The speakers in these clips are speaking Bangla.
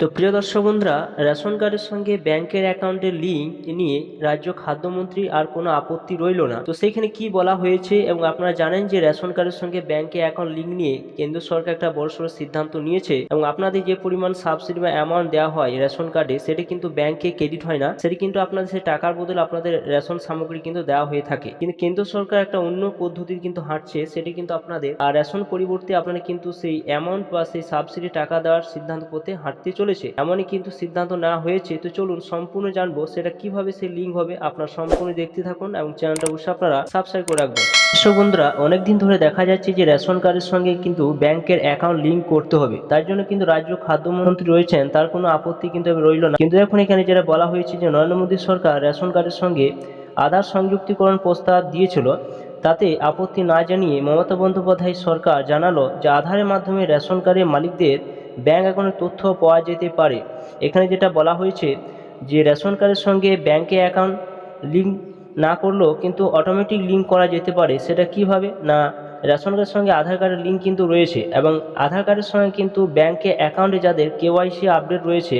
তো প্রিয় দর্শক বন্ধুরা, রেশন কার্ডের সঙ্গে ব্যাংকের অ্যাকাউন্টের লিঙ্ক নিয়ে রাজ্য খাদ্যমন্ত্রী আর কোনো আপত্তি রইল না। তো সেইখানে কি বলা হয়েছে এবং আপনারা জানেন যে রেশন কার্ডের সঙ্গে ব্যাংকে অ্যাকাউন্ট লিঙ্ক নিয়ে কেন্দ্র সরকার একটা বড়সড় সিদ্ধান্ত নিয়েছে এবং আপনাদের যে পরিমাণ সাবসিডি বা অ্যামাউন্ট দেওয়া হয় রেশন কার্ডে, সেটা কিন্তু ব্যাংকে ক্রেডিট হয় না। সেটি কিন্তু আপনাদের সেই টাকার বদলে আপনাদের রেশন সামগ্রী কিন্তু দেওয়া হয়ে থাকে। কিন্তু কেন্দ্র সরকার একটা অন্য পদ্ধতির কিন্তু হাঁটছে, সেটি কিন্তু আপনাদের আর রেশন পরিবর্তে আপনারা কিন্তু সেই অ্যামাউন্ট বা সেই সাবসিডি টাকা দেওয়ার সিদ্ধান্ত করতে হাঁটতে চলেছে, এমনই কিন্তু সিদ্ধান্ত নেওয়া হয়েছে। তো চলুন সম্পূর্ণ জানব সেটা কীভাবে সেই লিঙ্ক হবে। আপনার সম্পূর্ণ দেখতে থাকুন এবং চ্যানেলটা অবশ্যই আপনারা সাবস্ক্রাইব করে রাখবেন। দর্শক বন্ধুরা, অনেকদিন ধরে দেখা যাচ্ছে যে রেশন কার্ডের সঙ্গে কিন্তু ব্যাংকের অ্যাকাউন্ট লিঙ্ক করতে হবে। তার জন্য কিন্তু রাজ্য খাদ্যমন্ত্রী রয়েছেন, তার কোনো আপত্তি কিন্তু রইল না। কিন্তু এখন এখানে যেটা বলা হয়েছে যে নরেন্দ্র মোদী সরকার রেশন কার্ডের সঙ্গে আধার সংযুক্তিকরণ প্রস্তাব দিয়েছিল। তাতে আপত্তি না জানিয়ে মমতা বন্দ্যোপাধ্যায় সরকার জানালো যে আধারের মাধ্যমে রেশন কার্ডের মালিকদের ব্যাংক অ্যাকাউন্টের তথ্য পাওয়া যেতে পারে। এখানে যেটা বলা হয়েছে যে রেশন কার্ডের সঙ্গে ব্যাঙ্কে অ্যাকাউন্ট লিঙ্ক না করলেও কিন্তু অটোমেটিক লিঙ্ক করা যেতে পারে। সেটা কীভাবে? না, রেশন কার্ডের সঙ্গে আধার কার্ডের লিঙ্ক কিন্তু রয়েছে এবং আধার কার্ডের সঙ্গে কিন্তু ব্যাংকে অ্যাকাউন্টে যাদের কেওয়াইসি আপডেট রয়েছে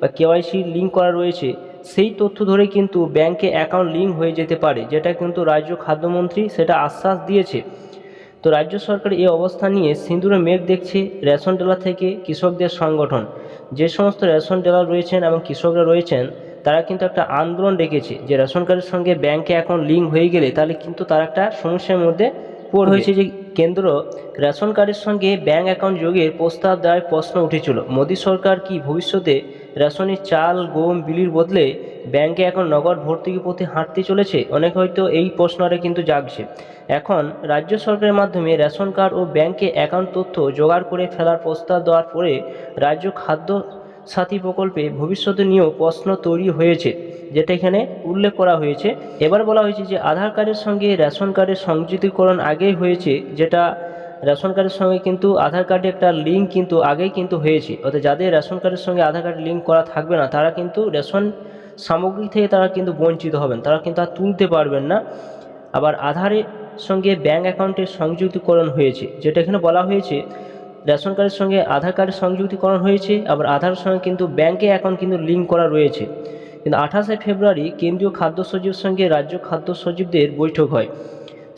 বা কেওয়াইসি লিঙ্ক করা রয়েছে, সেই তথ্য ধরে কিন্তু ব্যাংকে অ্যাকাউন্ট লিঙ্ক হয়ে যেতে পারে, যেটা কিন্তু রাজ্য খাদ্যমন্ত্রী সেটা আশ্বাস দিয়েছে। তো রাজ্য সরকার এই অবস্থা নিয়ে সিঁদুরে মেঘ দেখছে রেশন ডেলা থেকে কৃষকদের সংগঠন। যে সমস্ত রেশন ডেলার রয়েছেন এবং কৃষকরা রয়েছেন, তারা কিন্তু একটা আন্দোলন ডেকেছে যে রেশন কার্ডের সঙ্গে ব্যাংকে এখন লিঙ্ক হয়ে গেলে তাহলে কিন্তু তারা একটা সমস্যার মধ্যে হয়েছে যে কেন্দ্র রেশন কার্ডের সঙ্গে ব্যাংক অ্যাকাউন্ট যোগের প্রস্তাব দেওয়ার প্রশ্ন উঠেছিল। মোদী সরকার কি ভবিষ্যতে রেশনের চাল গম বিলির বদলে ব্যাংকে এখন নগদ ভর্তুকি পথে হাঁটতে চলেছে? অনেক হয়তো এই প্রশ্নটা কিন্তু জাগছে। এখন রাজ্য সরকারের মাধ্যমে রেশন কার্ড ও ব্যাংকে অ্যাকাউন্ট তথ্য জোগাড় করে ফেলার প্রস্তাব দেওয়ার পরে রাজ্য খাদ্য সাথী প্রকল্পে ভবিষ্যতে নিয়েও প্রশ্ন তৈরি হয়েছে, যেটা এখানে উল্লেখ করা হয়েছে। এবার বলা হয়েছে যে, আধার কার্ডের সঙ্গে রেশন কার্ডের সংযুক্তিকরণ আগেই হয়েছে, যেটা রেশন কার্ডের সঙ্গে কিন্তু আধার কার্ডে একটা লিঙ্ক কিন্তু আগেই কিন্তু হয়েছে। অর্থাৎ যাদের রেশন কার্ডের সঙ্গে আধার কার্ড লিঙ্ক করা থাকবে না, তারা কিন্তু রেশন সামগ্রী থেকে তারা কিন্তু বঞ্চিত হবেন, তারা কিন্তু আর তুলতে পারবেন না। আবার আধারের সঙ্গে ব্যাঙ্ক অ্যাকাউন্টের সংযুক্তিকরণ হয়েছে, যেটা এখানে বলা হয়েছে রেশন কার্ডের সঙ্গে আধার কার্ডের সংযুক্তিকরণ হয়েছে, আবার আধার সঙ্গে কিন্তু ব্যাংকে অ্যাকাউন্ট কিন্তু লিঙ্ক করা রয়েছে। কিন্তু আঠাশে ফেব্রুয়ারি কেন্দ্রীয় খাদ্য সচিবের সঙ্গে রাজ্য খাদ্য সচিবদের বৈঠক হয়।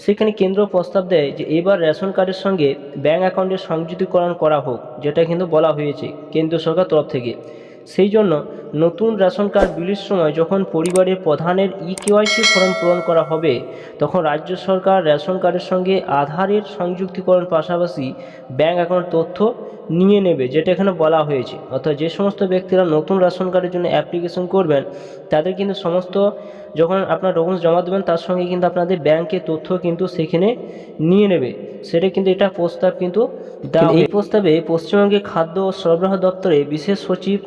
সেখানে কেন্দ্র প্রস্তাব দেয় যে এবার রেশন কার্ডের সঙ্গে ব্যাঙ্ক অ্যাকাউন্টের সংযুক্তিকরণ করা হোক, যেটা কিন্তু বলা হয়েছে কেন্দ্র সরকার তরফ থেকে। সেই জন্য নতুন রেশন কার্ড বিলির সময় যখন পরিবারের প্রধানের ই কেওয়াইসি ফর্ম পূরণ করা হবে তখন রাজ্য সরকার রেশন কার্ডের সঙ্গে আধারের সংযুক্তিকরণ পাশাপাশি ব্যাঙ্ক অ্যাকাউন্ট তথ্য নিয়ে নেবে যেটা এখানে বলা হয়েছে। অর্থাৎ যে সমস্ত ব্যক্তিরা নতুন রেশন কার্ডের জন্য অ্যাপ্লিকেশন করবেন তাদের কিন্তু সমস্ত যখন আপনার ডকুমেন্টস জমা দেবেন তার সঙ্গে কিন্তু আপনাদের ব্যাংকের তথ্য কিন্তু সেখানে নিয়ে নেবে। সেটা কিন্তু এটা প্রস্তাব কিন্তু দেওয়া এই প্রস্তাবে পশ্চিমবঙ্গে খাদ্য ও সরবরাহ দপ্তরে বিশেষ সচিব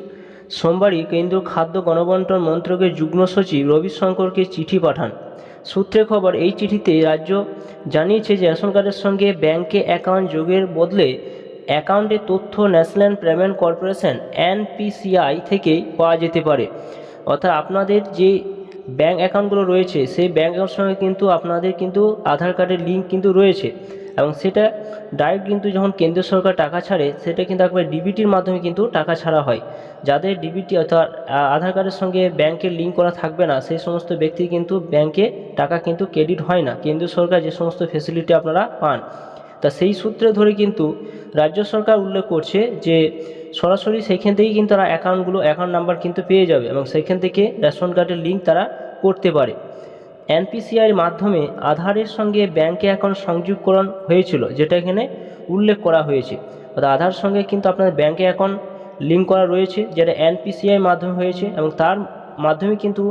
সোমবারই কেন্দ্রীয় খাদ্য গণবন্টন মন্ত্রকের যুগ্ম সচিব রবিশঙ্করকে চিঠি পাঠান। সূত্রে খবর, এই চিঠিতে রাজ্য জানিয়েছে যে রেশন কার্ডের সঙ্গে ব্যাংকে অ্যাকাউন্ট যোগের বদলে অ্যাকাউন্টের তথ্য ন্যাশনাল পেমেন্ট কর্পোরেশন এনপিসিআই থেকে পাওয়া যেতে পারে। অর্থাৎ আপনাদের যে ব্যাঙ্ক অ্যাকাউন্টগুলো রয়েছে, সেই ব্যাঙ্ক অ্যাকাউন্টের সঙ্গে কিন্তু আপনাদের কিন্তু আধার কার্ডের লিঙ্ক কিন্তু রয়েছে। এবং সেটা ডাইরেক্ট কিন্তু যখন কেন্দ্র সরকার টাকা ছাড়ে, সেটা কিন্তু একবার ডিবিটির মাধ্যমে কিন্তু টাকা ছাড়া হয়। যাদের ডিবিটি অর্থাৎ আধার কার্ডের সঙ্গে ব্যাংকের লিঙ্ক করা থাকবে না, সেই সমস্ত ব্যক্তি কিন্তু ব্যাংকে টাকা কিন্তু ক্রেডিট হয় না। কেন্দ্র সরকার যে সমস্ত ফেসিলিটি আপনারা পান। তা সেই সূত্রে ধরে কিন্তু রাজ্য সরকার উল্লেখ করছে যে, সরাসরি সেখান থেকেই কিন্তু তারা অ্যাকাউন্টগুলো অ্যাকাউন্ট নাম্বার কিন্তু পেয়ে যাবে এবং সেখান থেকে রেশন কার্ডের লিঙ্ক তারা করতে পারে। এনপিসিআইয়ের মাধ্যমে আধারের সঙ্গে ব্যাংকে অ্যাকাউন্ট সংযোগকরণ হয়েছিল, যেটা এখানে উল্লেখ করা হয়েছে। অর্থাৎ আধার সঙ্গে কিন্তু আপনাদের ব্যাংকে অ্যাকাউন্ট লিঙ্ক করা রয়েছে, যেটা এনপিসিআই মাধ্যমে হয়েছে এবং তার মাধ্যমে কিন্তু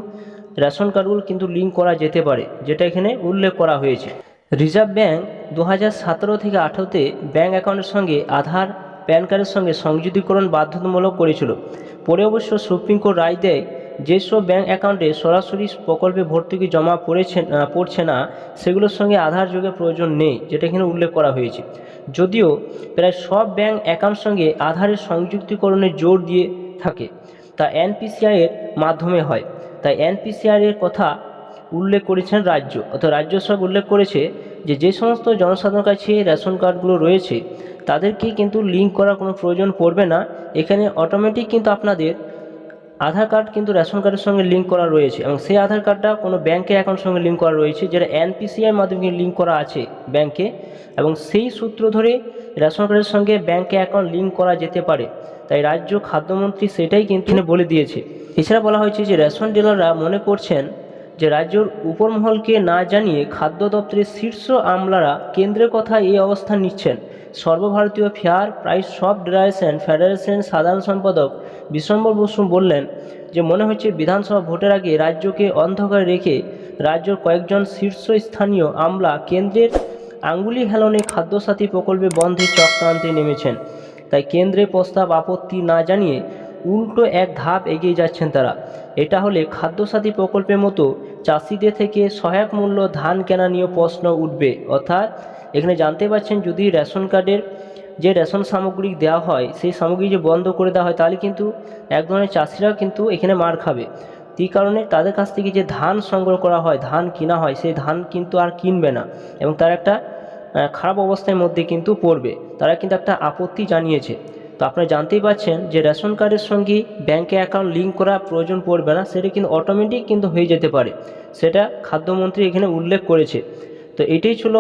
রেশন কার্ডগুলো কিন্তু লিঙ্ক করা যেতে পারে, যেটা এখানে উল্লেখ করা হয়েছে। রিজার্ভ ব্যাঙ্ক দু হাজার সতেরো থেকে আঠেরোতে ব্যাঙ্ক অ্যাকাউন্টের সঙ্গে আধার, প্যান কার্ডের সঙ্গে সংযুক্তিকরণ বাধ্যতামূলক করেছিল। পরে অবশ্য সুপ্রিম কোর্ট রায় দেয় যেসব ব্যাঙ্ক অ্যাকাউন্টে সরাসরি প্রকল্পে ভর্তুকি জমা পড়েছে পড়ছে না, সেগুলোর সঙ্গে আধার যোগের প্রয়োজন নেই, যেটা এখানে উল্লেখ করা হয়েছে। যদিও প্রায় সব ব্যাঙ্ক অ্যাকাউন্ট সঙ্গে আধারের সংযুক্তিকরণে জোর দিয়ে থাকে, তা এনপিসিআইয়ের মাধ্যমে হয়। তাই এনপিসিআইয়ের কথা উল্লেখ করেছেন রাজ্য। অর্থাৎ রাজ্য সরকার উল্লেখ করেছে যে যে সমস্ত জনসাধারণের কাছে রেশন কার্ডগুলো রয়েছে, তাদেরকে কিন্তু লিঙ্ক করার কোনো প্রয়োজন পড়বে না। এখানে অটোমেটিক কিন্তু আপনাদের আধার কার্ড কিন্তু রেশন কার্ডের সঙ্গে লিঙ্ক করা রয়েছে এবং সেই আধার কার্ডটা কোনো ব্যাংকের অ্যাকাউন্টের সঙ্গে লিঙ্ক করা রয়েছে যেটা এনপিসিআইয়ের মাধ্যমে লিঙ্ক করা আছে ব্যাংকে এবং সেই সূত্র ধরে রেশন কার্ডের সঙ্গে ব্যাংকে অ্যাকাউন্ট লিঙ্ক করা যেতে পারে। তাই রাজ্য খাদ্যমন্ত্রী সেটাই কিন্তু বলে দিয়েছে। এছাড়া বলা হয়েছে যে রেশন ডিলাররা মনে করছেন যে রাজ্যর উপরমহলকে না জানিয়ে খাদ্য দপ্তরের শীর্ষ আমলারা কেন্দ্রের কথা এই অবস্থান নিচ্ছেন। সর্বভারতীয় ফেয়ার, প্রাইস সব ডিলারেশন ফেডারেশন সাধারণ সম্পাদক বিশ্বম্বর বসু বললেন যে, মনে হচ্ছে বিধানসভা ভোটের আগে রাজ্যকে অন্ধকারে রেখে রাজ্যর কয়েকজন শীর্ষস্থানীয় আমলা কেন্দ্রের আঙ্গুলি হেলনে খাদ্যসাথী প্রকল্পে বন্ধের চক্রান্তে নেমেছেন। তাই কেন্দ্রের প্রস্তাব আপত্তি না জানিয়ে উল্টো এক ধাপ এগিয়ে যাচ্ছেন তারা। এটা হলে খাদ্যসাথী প্রকল্পের মতো চাষিদের থেকে সহায়ক মূল্য ধান কেনা নিয়ে প্রশ্ন উঠবে। অর্থাৎ এখানে জানতে পারছেন যদি রেশন কার্ডের যে রেশন সামগ্রী দেওয়া হয়, সেই সামগ্রী যে বন্ধ করে দেওয়া হয়, তাহলে কিন্তু এক ধরনের চাষিরাও কিন্তু এখানে মার খাবে। এই কারণে তাদের কাছ থেকে যে ধান সংগ্রহ করা হয়, ধান কিনা হয়, সেই ধান কিন্তু আর কিনবে না এবং তার একটা খারাপ অবস্থার মধ্যে কিন্তু পড়বে। তারা কিন্তু একটা আপত্তি জানিয়েছে। তো আপনারা জানতেই পারছেন যে রেশন কার্ডের সঙ্গে ব্যাংকে অ্যাকাউন্ট লিঙ্ক করা প্রয়োজন পড়বে না, সেটা কিন্তু অটোমেটিক কিন্তু হয়ে যেতে পারে। সেটা খাদ্যমন্ত্রী এখানে উল্লেখ করেছে। তো এটাই ছিল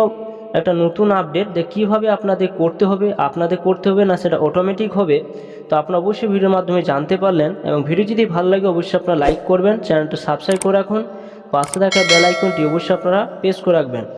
একটা নতুন আপডেট যে কীভাবে আপনাদের করতে হবে, আপনাদের করতে হবে না সেটা অটোমেটিক হবে। তো আপনারা অবশ্যই ভিডিওর মাধ্যমে জানতে পারলেন এবং ভিডিও যদি ভালো লাগে অবশ্যই আপনারা লাইক করবেন চ্যানেলটা সাবস্ক্রাইব করে রাখুন। পাশে থাকা বেল আইকনটি অবশ্যই আপনারা প্রেস করে রাখবেন।